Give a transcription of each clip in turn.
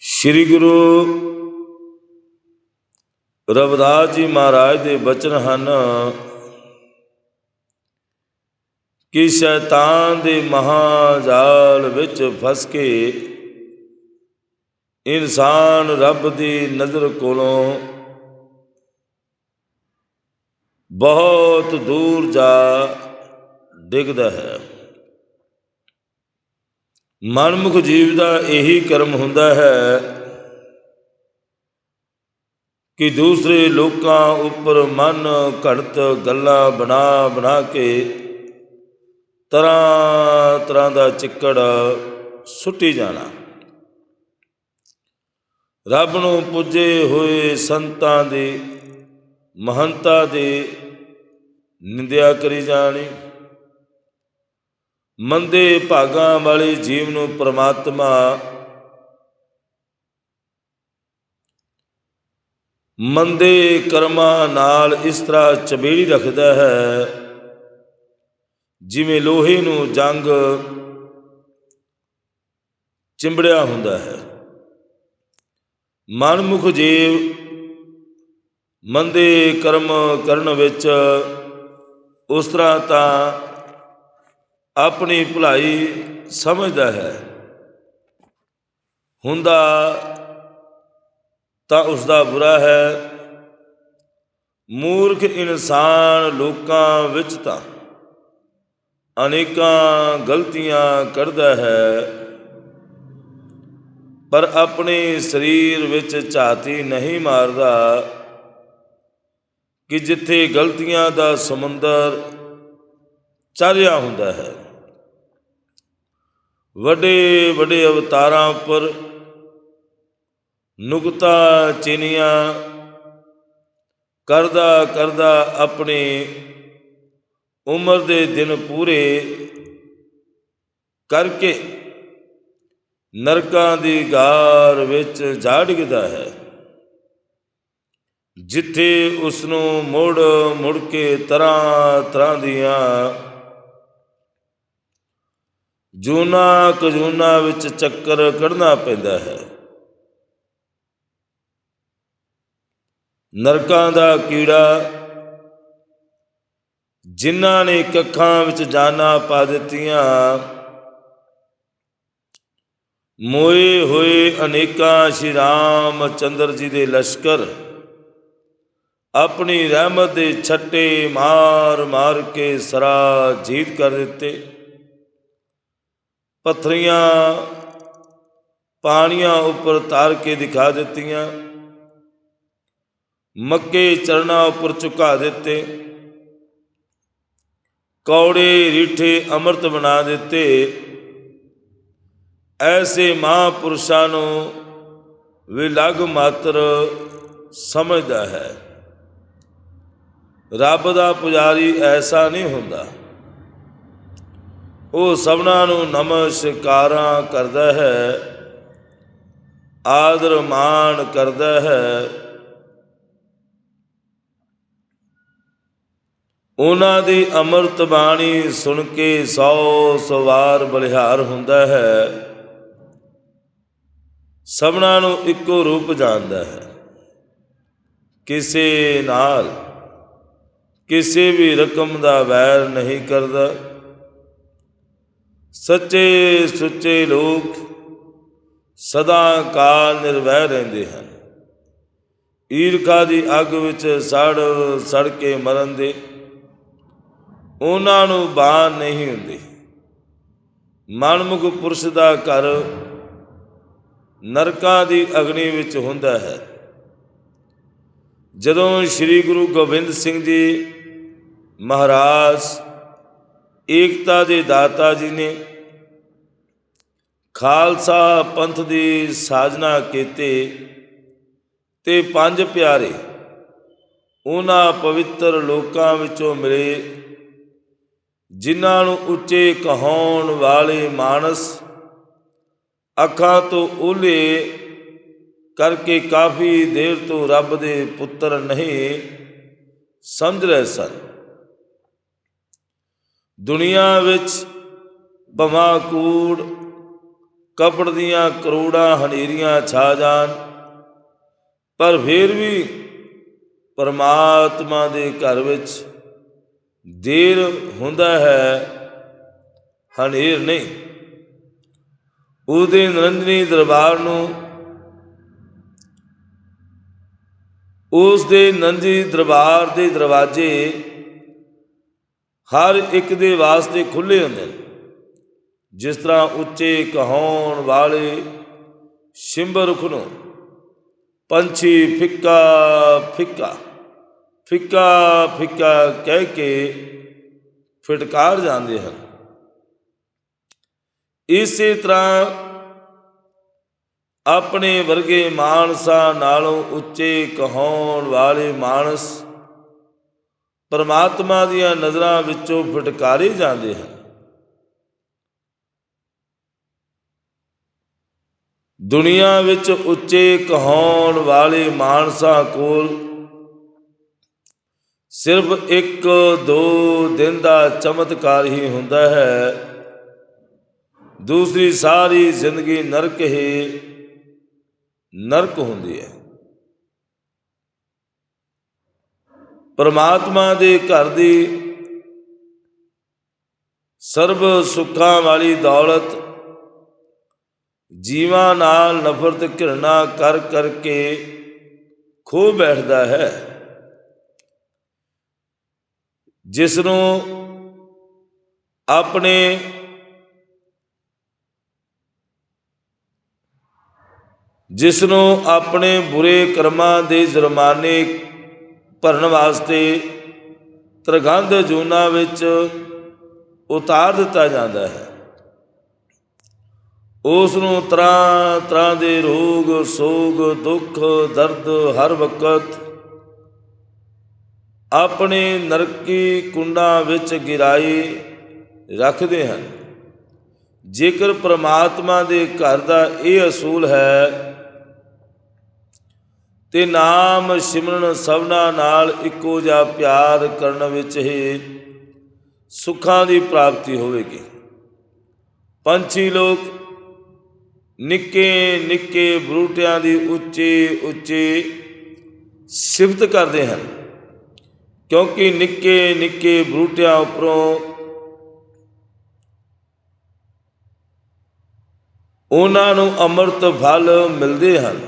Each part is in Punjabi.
ਸ੍ਰੀ ਗੁਰੂ ਰਵਿਦਾਸ ਜੀ ਮਹਾਰਾਜ ਦੇ ਬਚਨ ਹਨ ਕਿ ਸ਼ੈਤਾਨ ਦੇ ਮਹਾਜਾਲ ਵਿੱਚ ਫਸ ਕੇ ਇਨਸਾਨ ਰੱਬ ਦੀ ਨਜ਼ਰ ਕੋਲੋਂ ਬਹੁਤ ਦੂਰ ਜਾ ਡਿੱਗਦਾ ਹੈ। ਮਨਮੁਖ ਜੀਵ ਦਾ ਇਹੀ ਕਰਮ ਹੁੰਦਾ ਹੈ ਕਿ ਦੂਸਰੇ ਲੋਕਾਂ ਉੱਪਰ ਮਨ ਘੜਤ ਗੱਲਾਂ ਬਣਾ ਬਣਾ ਕੇ ਤਰ੍ਹਾਂ ਤਰ੍ਹਾਂ ਦਾ ਚਿੱਕੜ ਸੁੱਟੀ ਜਾਣਾ। ਰੱਬ ਨੂੰ ਪੁੱਜੇ ਹੋਏ ਸੰਤਾਂ ਦੀ ਮਹੰਤਾ ਦੀ ਨਿੰਦਿਆ ਕਰੀ ਜਾਣੀ। ਮੰਦੇ ਭਾਗਾਂ ਵਾਲੇ ਜੀਵ ਨੂੰ ਪ੍ਰਮਾਤਮਾ ਮੰਦੇ ਕਰਮਾਂ ਨਾਲ ਇਸ ਤਰ੍ਹਾਂ ਚਬੇੜੀ ਰੱਖਦਾ ਹੈ, ਜਿਵੇਂ ਲੋਹੇ ਨੂੰ ਜੰਗ ਚਿੰਬੜਿਆ ਹੁੰਦਾ ਹੈ। ਮਨਮੁਖ ਜੀਵ ਮੰਦੇ ਕਰਮ ਕਰਨ ਵਿੱਚ ਉਸ ਤਰ੍ਹਾਂ ਤਾਂ ਆਪਣੀ ਭਲਾਈ ਸਮਝਦਾ ਹੈ। ਹੁੰਦਾ ਤਾਂ ਉਸ ਦਾ ਬੁਰਾ ਹੈ। ਮੂਰਖ ਇਨਸਾਨ ਲੋਕਾਂ ਵਿੱਚ ਤਾਂ ਅਨੇਕਾਂ ਗਲਤੀਆਂ ਕਰਦਾ ਹੈ। ਪਰ ਆਪਣੇ ਸਰੀਰ ਵਿੱਚ ਝਾਤੀ ਨਹੀਂ ਮਾਰਦਾ ਕਿ ਜਿੱਥੇ ਗਲਤੀਆਂ ਦਾ ਸਮੁੰਦਰ ਚਰਿਆ ਹੁੰਦਾ ਹੈ। ਵੱਡੇ ਵੱਡੇ ਅਵਤਾਰਾਂ ਉੱਪਰ ਨੁਕਤਾ ਚਿਨੀਆਂ ਕਰਦਾ ਕਰਦਾ ਆਪਣੇ ਉਮਰ ਦੇ ਦਿਨ ਪੂਰੇ ਕਰਕੇ ਨਰਕਾਂ ਦੀ ਗਾਰ ਵਿੱਚ ਜਾ ਡਿੱਗਦਾ ਹੈ। ਜਿੱਥੇ ਉਸ ਨੂੰ ਮੁੜ ਮੁੜ ਕੇ ਤਰ੍ਹਾਂ ਤਰ੍ਹਾਂ ਦੀਆਂ ਜੂਨਾ ਕਜੂਨਾ ਵਿੱਚ ਚੱਕਰ ਕੱਢਣਾ ਪੈਂਦਾ ਹੈ। ਨਰਕਾਂ ਦਾ ਕੀੜਾ, ਜਿਨ੍ਹਾਂ ਨੇ ਕੱਖਾਂ ਵਿੱਚ ਜਾਨਾਂ ਪਾ ਦਿੱਤੀਆਂ, ਮੋਏ ਹੋਏ ਅਨੇਕਾਂ ਸ਼੍ਰੀ ਰਾਮ ਚੰਦਰ ਜੀ ਦੇ ਲਸ਼ਕਰ, ਆਪਣੀ ਰਹਿਮਤ ਦੇ ਛੱਟੇ ਮਾਰ ਮਾਰ ਕੇ ਸਰਾ ਜੀਤ ਕਰ ਦਿੱਤੇ। ਪੱਥਰੀਆਂ ਪਾਣੀਆਂ ਉੱਪਰ ਤਾਰ ਕੇ ਦਿਖਾ ਦਿੱਤੀਆਂ। ਮੱਕੇ ਚਰਣਾ ਉੱਪਰ ਝੁਕਾ ਦਿੱਤੇ। ਕੌੜੇ ਰੀਠੇ ਅੰਮ੍ਰਿਤ ਬਣਾ ਦਿੱਤੇ। ਐਸੇ ਮਹਾਪੁਰਸ਼ਾਂ ਨੂੰ ਵਿਲਗ ਮਾਤਰ ਸਮਝਦਾ ਹੈ। ਰੱਬ ਦਾ ਪੁਜਾਰੀ ਐਸਾ ਨਹੀਂ ਹੁੰਦਾ। ਉਹ ਸਭਨਾਂ ਨੂੰ ਨਮਸਕਾਰਾਂ ਕਰਦਾ ਹੈ, ਆਦਰ ਮਾਣ ਕਰਦਾ ਹੈ। ਉਹਨਾਂ ਦੀ ਅੰਮ੍ਰਿਤ ਬਾਣੀ ਸੁਣ ਕੇ ਸੌ ਸਵਾਰ ਬਲਿਹਾਰ ਹੁੰਦਾ ਹੈ। ਸਭਨਾਂ ਨੂੰ ਇੱਕੋ ਰੂਪ ਜਾਣਦਾ ਹੈ। ਕਿਸੇ ਨਾਲ ਕਿਸੇ ਵੀ ਰਕਮ ਦਾ ਵੈਰ ਨਹੀਂ ਕਰਦਾ। ਸੱਚੇ ਸੁੱਚੇ ਲੋਕ ਸਦਾ ਕਾਲ ਨਿਰਵੈ ਰਹਿੰਦੇ ਹਨ। ਈਰਖਾ ਦੀ ਅੱਗ ਵਿੱਚ ਸੜ ਸੜ ਕੇ ਮਰਨ ਦੇ ਉਹਨਾਂ ਨੂੰ ਬਾਣ ਨਹੀਂ ਹੁੰਦੀ। ਮਨਮੁਖ ਪੁਰਸ਼ ਦਾ ਘਰ ਨਰਕਾਂ ਦੀ ਅਗਨੀ ਵਿੱਚ ਹੁੰਦਾ ਹੈ। ਜਦੋਂ ਸ੍ਰੀ ਗੁਰੂ ਗੋਬਿੰਦ ਸਿੰਘ ਜੀ ਮਹਾਰਾਜ ਏਕਤਾ ਦੇ ਦਾਤਾ ਜੀ ਨੇ ਖਾਲਸਾ ਪੰਥ ਦੀ ਸਾਜਨਾ ਕੀਤੇ ਤੇ ਪੰਜ ਪਿਆਰੇ ਉਹਨਾਂ ਪਵਿੱਤਰ ਲੋਕਾਂ ਵਿੱਚੋਂ ਮਿਲੇ, ਜਿਨ੍ਹਾਂ ਨੂੰ ਉੱਚੇ ਕਹਾਉਣ ਵਾਲੇ ਮਾਨਸ ਅੱਖਾਂ ਤੋਂ ਓਲੇ ਕਰਕੇ ਕਾਫੀ ਦੇਰ ਤੋਂ ਰੱਬ ਦੇ ਪੁੱਤਰ ਨਹੀਂ ਸਮਝ ਰਹੇ ਸਨ। ਦੁਨੀਆ ਵਿੱਚ ਭਵਾਂ ਕੂੜ ਕਪੜ ਦੀਆਂ ਕਰੋੜਾਂ ਹਨੇਰੀਆਂ ਛਾ ਜਾਣ, ਪਰ ਫਿਰ ਵੀ ਪਰਮਾਤਮਾ ਦੇ ਘਰ ਵਿੱਚ ਦੇਰ ਹੁੰਦਾ ਹੈ, ਹਨੇਰ ਨਹੀਂ। ਉਹਦੇ ਨਿਰੰਜਨੀ ਦਰਬਾਰ ਨੂੰ ਉਸ ਦੇ ਨੰਦੀ ਦਰਬਾਰ ਦੇ ਦਰਵਾਜ਼ੇ ਹਰ ਇੱਕ ਦੇ ਵਾਸਤੇ ਖੁੱਲੇ ਹੁੰਦੇ ਨੇ। ਜਿਸ ਤਰ੍ਹਾਂ ਉੱਚੇ ਕਹਾਉਣ ਵਾਲੇ ਸ਼ਿੰਬਰ ਰੁੱਖ ਨੂੰ ਪੰਛੀ ਫਿੱਕਾ ਫਿੱਕਾ ਫਿੱਕਾ ਫਿੱਕਾ ਕਹਿ ਕੇ ਫਟਕਾਰ ਜਾਂਦੇ ਹਨ। ਇਸੇ ਤਰ੍ਹਾਂ ਆਪਣੇ ਵਰਗੇ ਮਾਨਸਾਂ ਨਾਲੋਂ ਉੱਚੇ ਕਹਾਉਣ ਵਾਲੇ ਮਾਨਸ ਪਰਮਾਤਮਾ ਦੀਆਂ ਨਜ਼ਰਾਂ ਵਿੱਚੋਂ ਫਟਕਾਰੇ ਜਾਂਦੇ ਹਨ। ਦੁਨੀਆ ਵਿੱਚ ਉੱਚੇ ਕਹਾਉਣ ਵਾਲੇ ਮਾਨਸਾਂ ਕੋਲ ਸਿਰਫ ਇੱਕ ਦੋ ਦਿਨ ਦਾ ਚਮਤਕਾਰ ਹੀ ਹੁੰਦਾ ਹੈ। ਦੂਸਰੀ ਸਾਰੀ ਜ਼ਿੰਦਗੀ ਨਰਕ ਹੀ ਨਰਕ ਹੁੰਦੀ ਹੈ। ਪਰਮਾਤਮਾ ਦੇ ਘਰ ਦੀ ਸਰਬ ਸੁੱਖਾਂ ਵਾਲੀ ਦੌਲਤ ਜੀਵਾਂ ਨਾਲ ਨਫ਼ਰਤ ਘਿਰਣਾ ਕਰ ਕਰਕੇ ਖੋ ਬੈਠਦਾ ਹੈ। ਜਿਸ ਨੂੰ ਆਪਣੇ ਜਿਸ ਨੂੰ ਆਪਣੇ ਬੁਰੇ ਕਰਮਾਂ ਦੇ ਜੁਰਮਾਨੇ ਭਰਨ ਵਾਸਤੇ ਤਰਗੰਧ ਜੂਨਾ ਵਿੱਚ ਉਤਾਰ ਦਿੱਤਾ ਜਾਂਦਾ ਹੈ। ਉਸ ਨੂੰ ਤਰ੍ਹਾਂ ਤਰ੍ਹਾਂ ਦੇ ਰੋਗ, ਸੋਗ, ਦੁੱਖ, ਦਰਦ ਹਰ ਵਕਤ ਆਪਣੇ ਨਰਕੀ ਕੁੰਡਾਂ ਵਿੱਚ ਗਿਰਾਈ ਰੱਖਦੇ ਹਨ। ਜੇਕਰ ਪ੍ਰਮਾਤਮਾ ਦੇ ਘਰ ਦਾ ਇਹ ਅਸੂਲ ਹੈ, ਤੇ ਨਾਮ ਸਿਮਰਨ ਸਭਨਾ ਨਾਲ ਇੱਕੋ ਜਿਹਾ ਪਿਆਰ ਕਰਨ ਵਿੱਚ ਹੀ ਸੁੱਖਾਂ ਦੀ ਪ੍ਰਾਪਤੀ ਹੋਵੇਗੀ। ਪੰਛੀ ਲੋਕ ਨਿੱਕੇ ਨਿੱਕੇ ਬਰੂਟਿਆਂ ਦੀ ਉੱਚੀ ਉੱਚੀ ਸਿਫਤ ਕਰਦੇ ਹਨ। ਕਿਉਂਕਿ ਨਿੱਕੇ ਨਿੱਕੇ ਬਰੂਟਿਆਂ ਉੱਪਰੋਂ ਉਹਨਾਂ ਨੂੰ ਅੰਮ੍ਰਿਤ ਫਲ ਮਿਲਦੇ ਹਨ।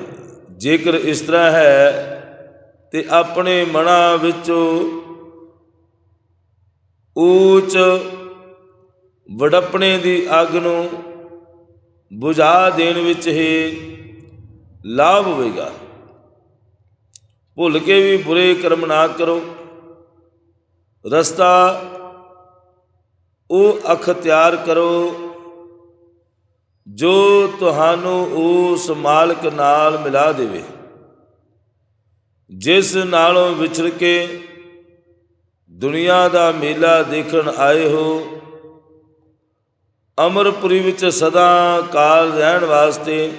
ਜੇਕਰ ਇਸ ਤਰ੍ਹਾਂ ਹੈ, ਤੇ ਆਪਣੇ ਮਨਾਂ ਵਿੱਚੋਂ ਊਚ ਵਡਪਣੇ ਦੀ ਅੱਗ ਨੂੰ ਬੁਝਾ ਦੇਣ ਵਿੱਚ ਹੀ ਲਾਭ ਹੋਵੇਗਾ। ਭੁੱਲ ਕੇ ਵੀ ਬੁਰੇ ਕਰਮ ਨਾ ਕਰੋ। ਰਸਤਾ ਉਹ ਅਖਤਿਆਰ ਕਰੋ ਜੋ ਤੁਹਾਨੂੰ ਉਸ ਮਾਲਕ ਨਾਲ ਮਿਲਾ ਦੇਵੇ। ਜਿਸ ਨਾਲੋਂ ਵਿਛੜ ਕੇ ਦੁਨੀਆ ਦਾ ਮੇਲਾ ਦੇਖਣ ਆਏ ਹੋ ਅਮਰਪੁਰੀ ਵਿੱਚ ਸਦਾ ਕਾਲ ਰਹਿਣ ਵਾਸਤੇ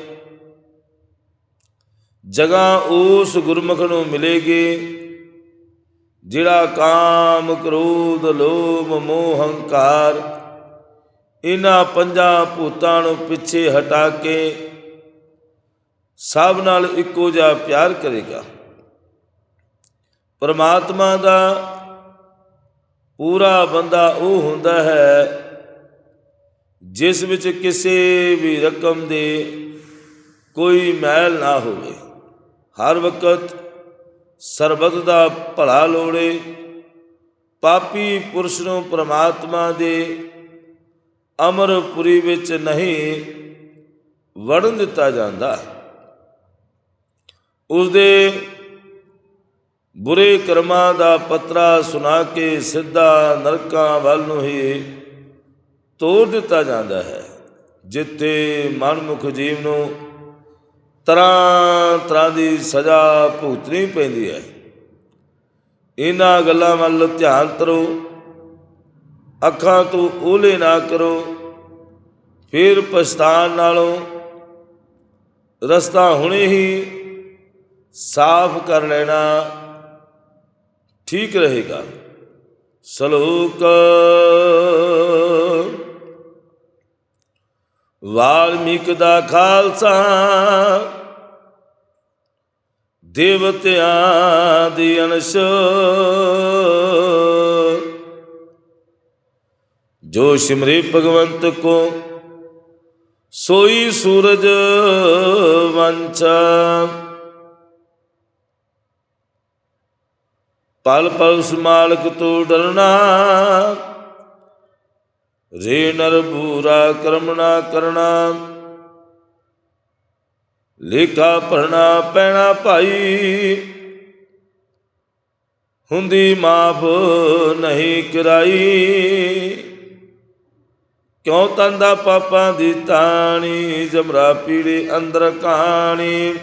ਜਗ੍ਹਾ ਉਸ ਗੁਰਮੁਖ ਨੂੰ ਮਿਲੇਗੀ, ਜਿਹੜਾ ਕਾਮ ਕ੍ਰੋਧ, ਲੋਭ, ਮੋਹ, ਹੰਕਾਰ ਇਹਨਾਂ ਪੰਜਾਂ ਭੂਤਾਂ ਨੂੰ ਪਿੱਛੇ ਹਟਾ ਕੇ ਸਭ ਨਾਲ ਇੱਕੋ ਜਿਹਾ ਪਿਆਰ ਕਰੇਗਾ। ਪਰਮਾਤਮਾ ਦਾ ਪੂਰਾ ਬੰਦਾ ਉਹ ਹੁੰਦਾ ਹੈ ਜਿਸ ਵਿੱਚ ਕਿਸੇ ਵੀ ਰਕਮ ਦੇ ਕੋਈ ਮਹਿਲ ਨਾ ਹੋਵੇ, ਹਰ ਵਕਤ ਸਰਬਤ ਦਾ ਭਲਾ ਲੋੜੇ, ਪਾਪੀ ਪੁਰਸ਼ ਨੂੰ ਪ੍ਰਮਾਤਮਾ ਦੇ ਅਮਰਪੁਰੀ ਵਿੱਚ ਨਹੀਂ ਵੜਨ ਦਿੱਤਾ ਜਾਂਦਾ। ਉਸ ਦੇ ਬੁਰੇ ਕਰਮਾਂ ਦਾ ਪਤਰਾ ਸੁਣਾ ਕੇ ਸਿੱਧਾ ਨਰਕਾਂ ਵੱਲ ਨੂੰ ਹੀ ਤੋੜ ਦਿੱਤਾ ਜਾਂਦਾ ਹੈ। ਜਿੱਥੇ ਮਨਮੁਖ ਜੀਵ ਨੂੰ ਤਰ੍ਹਾਂ ਤਰ੍ਹਾਂ ਦੀ ਸਜ਼ਾ ਭੁਗਤਣੀ ਪੈਂਦੀ ਹੈ। ਇਹਨਾਂ ਗੱਲਾਂ ਵੱਲ ਧਿਆਨ ਕਰੋ ਅੱਖਾਂ ਤੋਂ ਓਲੇ ਨਾ ਕਰੋ, ਫਿਰ ਪਛਤਾਣ ਨਾਲੋਂ ਰਸਤਾ ਹੁਣੇ ਹੀ ਸਾਫ਼ ਕਰ ਲੈਣਾ ਠੀਕ ਰਹੇਗਾ। ਸਲੋਕ ਵਾਲਮੀਕ ਦਾ ਖਾਲਸਾ, ਦੇਵਤਿਆਂ ਦੀ ਅਨਸ਼ ਜੋ ਸਿਮਰੇ ਭਗਵੰਤ ਕੋ ਸੋਈ ਸੂਰਜ ਵੰਚਾ ਪਲ ਪਲ ਉਸ ਮਾਲਕ ਤੋਂ ਡਰਨਾ। ਰੇ ਨਰ ਬੂਰਾ ਕਰਮਣਾ ਕਰਨਾ ਲੇਖਾ ਭਰਨਾ ਪੈਣਾ ਭਾਈ। ਹੁੰਦੀ ਮਾਫ ਨਹੀਂ ਕਰਾਈ। ਕਿਉ ਤੰਦਾ ਪਾਪਾਂ ਦੀ ਤਾਣੀ ਜਮਰਾ ਪੀੜੇ ਅੰਦਰ ਕਹਾਣੀ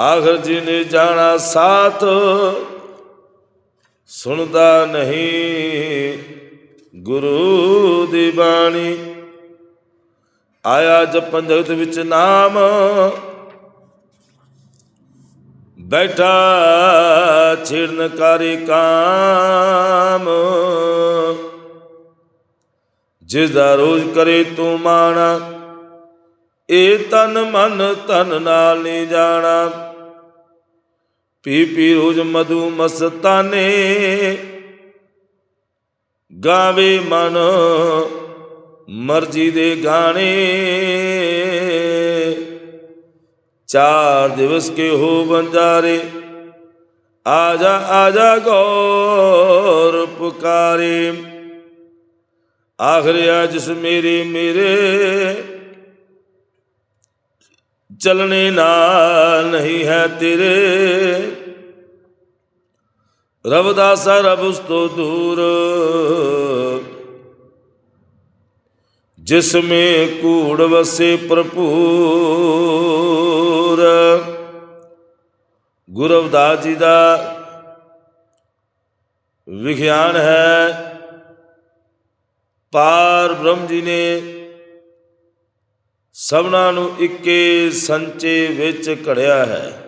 ਆਖਰ ਜੀ ਨੇ ਜਾਣਾ ਸਾਥ, ਸੁਣਦਾ ਨਹੀਂ ਗੁਰੂ ਦੀ ਬਾਣੀ। ਆਇਆ ਜਪਨ ਜਗਤ ਵਿੱਚ ਨਾਮ। ਬੈਠਾ ਛਿੜਨਕਾਰੀ ਕਾਮ। ਜਿਸ ਦਾ ਰੋਜ਼ ਕਰੇ ਤੂੰ ਮਾਣਾ, ਇਹ ਤਨ ਮਨ ਤਨ ਨਾਲ ਨਹੀਂ ਜਾਣਾ। ਪੀ ਪੀ ਰੋਜ਼ ਮਧੂ ਮਸਤਾਨੇ। ਗਾਵੇ ਮਨ ਮਰਜ਼ੀ ਦੇ ਗਾਣੇ। ਚਾਰ ਦਿਵਸ ਕੇ ਹੋ ਬੰਜਾਰੇ ਆਜਾ ਆਜਾ ਗੌਰ ਪੁਕਾਰੇ। ਆਖਰਿਆ ਜਿਸ ਮੇਰੇ ਮੇਰੇ ਚਲਣੇ ਨਾਲ ਨਹੀਂ ਹੈ ਤੇਰੇ। ਰਬ ਰਬ ਉਸ ਤੋਂ ਦੂਰ। ਜਿਸ ਮੇ ਕੂੜ ਵਸੇ ਭਰਪੂਰ। ਗੁਰੂ ਰਵਿਦਾਸ ਜੀ ਦਾ ਵਿਖਿਆਨ ਹੈ। ਪਾਰ ਬ੍ਰਹਮ ਜੀ ਨੇ ਸਭਨਾਂ ਨੂੰ ਇੱਕੇ ਸੰਚੇ ਵਿੱਚ ਘੜਿਆ ਹੈ।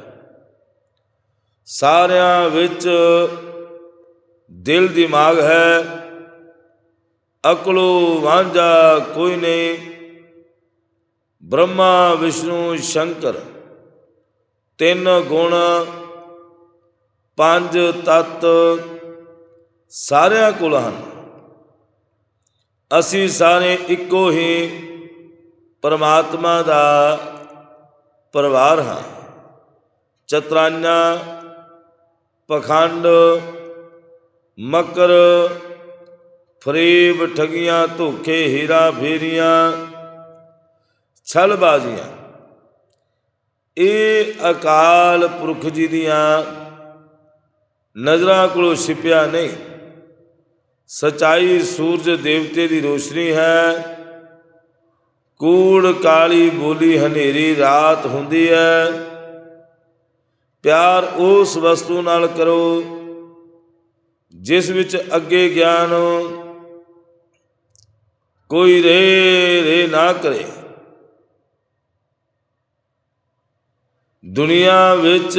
ਸਾਰਿਆਂ ਵਿੱਚ ਦਿਲ ਦਿਮਾਗ ਹੈ। ਅਕਲੋ ਵਾਂਝਾ ਕੋਈ ਨਹੀਂ। ਬ੍ਰਹਮਾ, ਵਿਸ਼ਨੂੰ, ਸ਼ੰਕਰ ਤਿੰਨ ਗੁਣ, ਪੰਜ ਤਤ ਸਾਰਿਆਂ ਕੋਲ ਹਨ। ਅਸੀਂ ਸਾਰੇ ਇੱਕੋ ਹੀ ਪਰਮਾਤਮਾ ਦਾ ਪਰਿਵਾਰ ਹਾਂ। ਚਤਰਾਨਾ ਪਖੰਡ, ਮਕਰ, ਫਰੇਬ ਠਗੀਆਂ, ਧੋਖੇ, ਹੀਰਾ ਫੇਰੀਆਂ, ਛਲਬਾਜ਼ੀਆਂ। ਇਹ ਅਕਾਲ ਪੁਰਖ ਜੀ ਦੀਆਂ ਨਜ਼ਰਾਂ ਕੋਲੋਂ ਛਿਪਿਆ ਨਹੀਂ। ਸਚਾਈ ਸੂਰਜ ਦੇਵਤੇ ਦੀ ਰੋਸ਼ਨੀ ਹੈ। ਕੂੜ ਕਾਲੀ ਬੋਲੀ ਹਨੇਰੀ ਰਾਤ ਹੁੰਦੀ ਹੈ। ਪਿਆਰ ਉਸ ਵਸਤੂ ਨਾਲ ਕਰੋ, ਜਿਸ ਵਿੱਚ ਅੱਗੇ ਗਿਆਨ ਕੋਈ ਰੇ ਰੇ ਨਾ ਕਰੇ। ਦੁਨੀਆ ਵਿੱਚ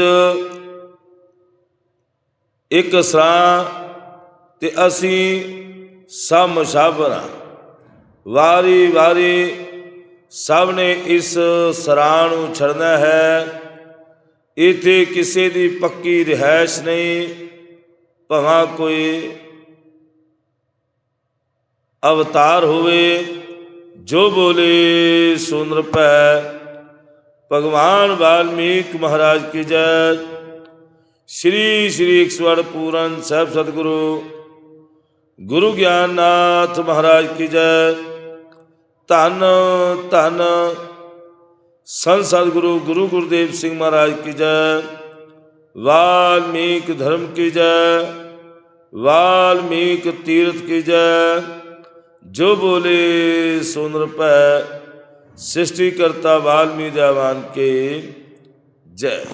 ਇੱਕ ਸਰਾਂ ਤੇ ਅਸੀਂ ਸਭ ਮੁਸ਼ਾਵਰ ਹਾਂ ਵਾਰੀ ਵਾਰੀ ਸਭ ਨੇ ਇਸ ਸਰਾਂ ਨੂੰ ਛੱਡਣਾ ਹੈ। ਇਥੇ ਕਿਸੇ ਦੀ ਪੱਕੀ ਰਿਹਾਇਸ਼ ਨਹੀਂ, ਭਵਾ ਕੋਈ ਅਵਤਾਰ ਹੋਵੇ, ਜੋ ਬੋਲੇ ਸੁਨ ਰਪੈ ਭਗਵਾਨ ਵਾਲਮੀਕ ਮਹਾਰਾਜ ਕੀ ਜੈ। ਸ਼੍ਰੀ ਸ਼੍ਰੀ 108 ਪੂਰਨ ਸਾਹਿਬ ਸਤਿਗੁਰੂ, ਗੁਰੂ ਗਿਆਨਨਾਥ ਮਹਾਰਾਜ ਕੀ ਜੈ। ਧੰਨ ਧੰਨ ਸੰਤ ਸਤਿਗੁਰੂ, ਗੁਰੂ ਗੁਰਦੇਵ ਸਿੰਘ ਮਹਾਰਾਜ ਕੀ ਜੈ। ਵਾਲਮੀਕ ਧਰਮ ਕੀ ਜੈ। ਵਾਲਮੀਕ ਤੀਰਥ ਕੀ ਜੈ। ਜੋ ਬੋਲੇ ਸੁਨ ਪੈ ਸ੍ਰਿਸ਼ਟੀ ਕਰਤਾ ਵਾਲਮੀਕ ਦੇਵਾਨ ਕੇ ਜੈ।